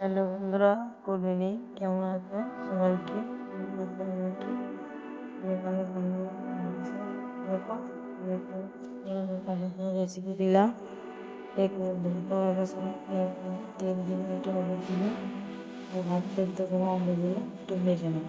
Hello বন্ধুরা good evening কেমন আছে? সবাইকে রেসিপি দিলাম। দিলে ভাত তেল থেকে আলু দিয়ে একটু ভেজে নেব।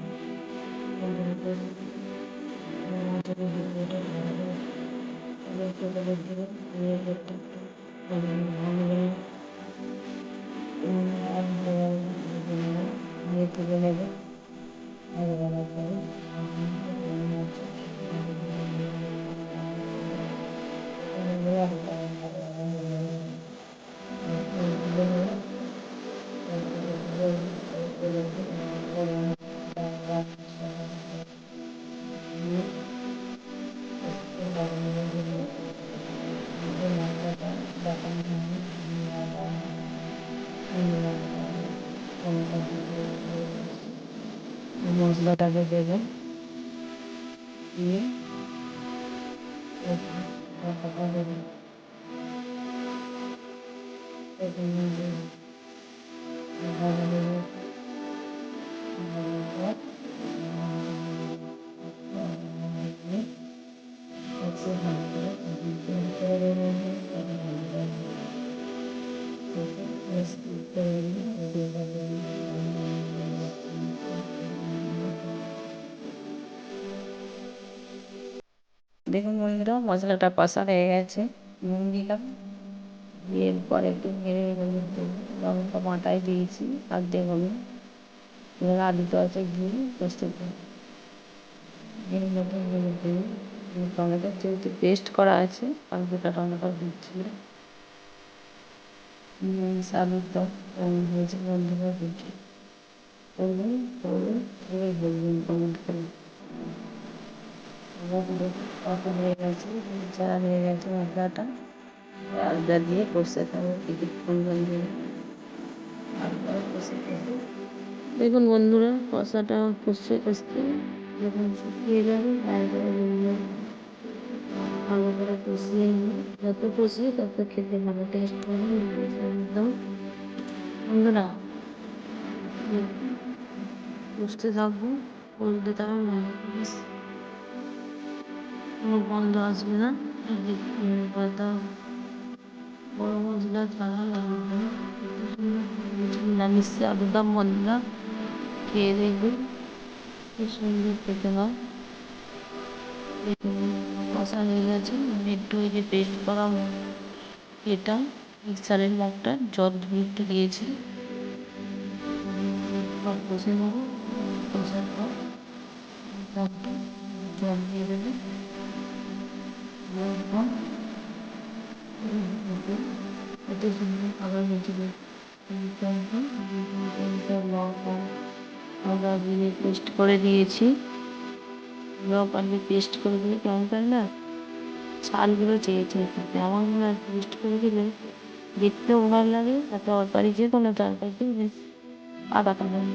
মশলাটাকে দেবে দিয়ে দেখুন বন্ধুরা, মশলাটা কষা হয়ে গেছে। নুন দিলাম। দিয়ে পরে একটু হলুদ লঙ্কা বাটায় দিয়েছি, আর দেখুন। এবার আলুটা আছে দিয়ে প্রস্তুত টমেটো, যেহেতু পেস্ট করা আছে আর গোটা টমেটো দিচ্ছি। আলুর দম হয়েছে বন্ধুরা দিচ্ছি করবেন করবেন বলবেন করে হয়ে গেছে যারা হয়ে গেছে মশলাটা আলুটা দিয়ে কষতে থাকব কিছুক্ষণ দিয়ে দেখুন বন্ধুরা কষাটা কষতে কষতে যখন শুকিয়ে যাবে, তারপরে ভালো করে কষিয়ে নিই যত কষিয়ে তত খেতে ভালো টেস্ট করবে একদম। বন্ধুরা কষতে থাকব কষতে থাকব গন্ধ আসবে না? বড় মশলা ছাড়া দম খেয়ে সুন্দর খেতে হয়। কষা হয়ে গেছে। একটু ওই যে পেস্ট করা এটা মিক্সারের মগটা জল ধুয়ে দিয়েছি। কষে নেব পর জল দিয়ে দেবে। এত সুন্দর খাবার হয়েছিল লঙ্কা দিয়ে পেস্ট করে দিয়েছি লঙ্কা দিয়ে পেস্ট করে দিলে কেমন করে না ছালগুলো চেয়ে চেয়ে আমার পেস্ট করে দিলে দেখতেও ভালো লাগে আর তরকারি যে কোনো তরকারি বেশ আদা কালার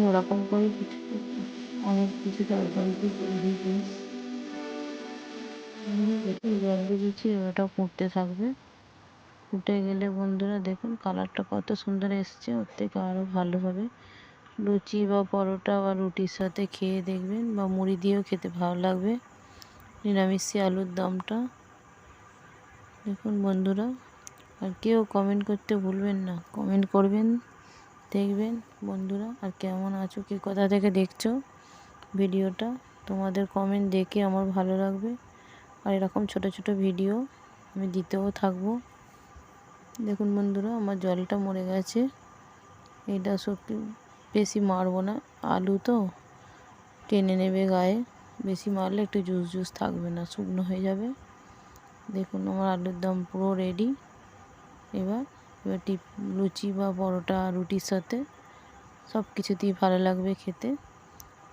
ওরকম করে অনেক কিছু তরকারিতে করে দিয়েছি জল দিয়ে দিচ্ছি, ওটা ফুটতে থাকবে। ফুটে গেলে বন্ধুরা দেখুন কালারটা কত সুন্দর এসছে, ওর থেকে আরও ভালো হবে। লুচি বা পরোটা বা রুটির সাথে খেয়ে দেখবেন, বা মুড়ি দিয়েও খেতে ভালো লাগবে। নিরামিষি আলুর দমটা। দেখুন বন্ধুরা, আর কেউ কমেন্ট করতে ভুলবেন না। কমেন্ট করবেন, দেখবেন বন্ধুরা, আর কেমন আছো, কি কোথা থেকে দেখছ? ভিডিওটা। তোমাদের কমেন্ট দেখে আমার ভালো লাগবে। আর এরকম ছোট ছোট ভিডিও আমি দিতেও থাকব। দেখুন বন্ধুরা, আমার জলটা মরে গেছে। এটা সত্যি বেশি মারবো না। আলু তো টেনে নেবে গায়ে। বেশি মারলে একটু জুস জুস থাকবে না, শুকনো হয়ে যাবে। দেখুন, আমার আলুর দম পুরো রেডি এবার এবার টিপ, লুচি বা পরোটা, রুটির সাথে সব কিছুতেই ভালো লাগবে খেতে।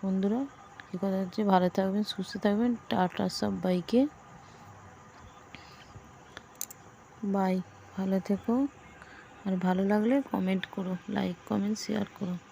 বন্ধুরা, কী কথা হচ্ছে? ভালো থাকবেন, সুস্থ থাকবেন। টাটা সব, বাইকে। বাই, ভালো থেকো। আর ভালো লাগলে কমেন্ট করো লাইক কমেন্ট শেয়ার করো।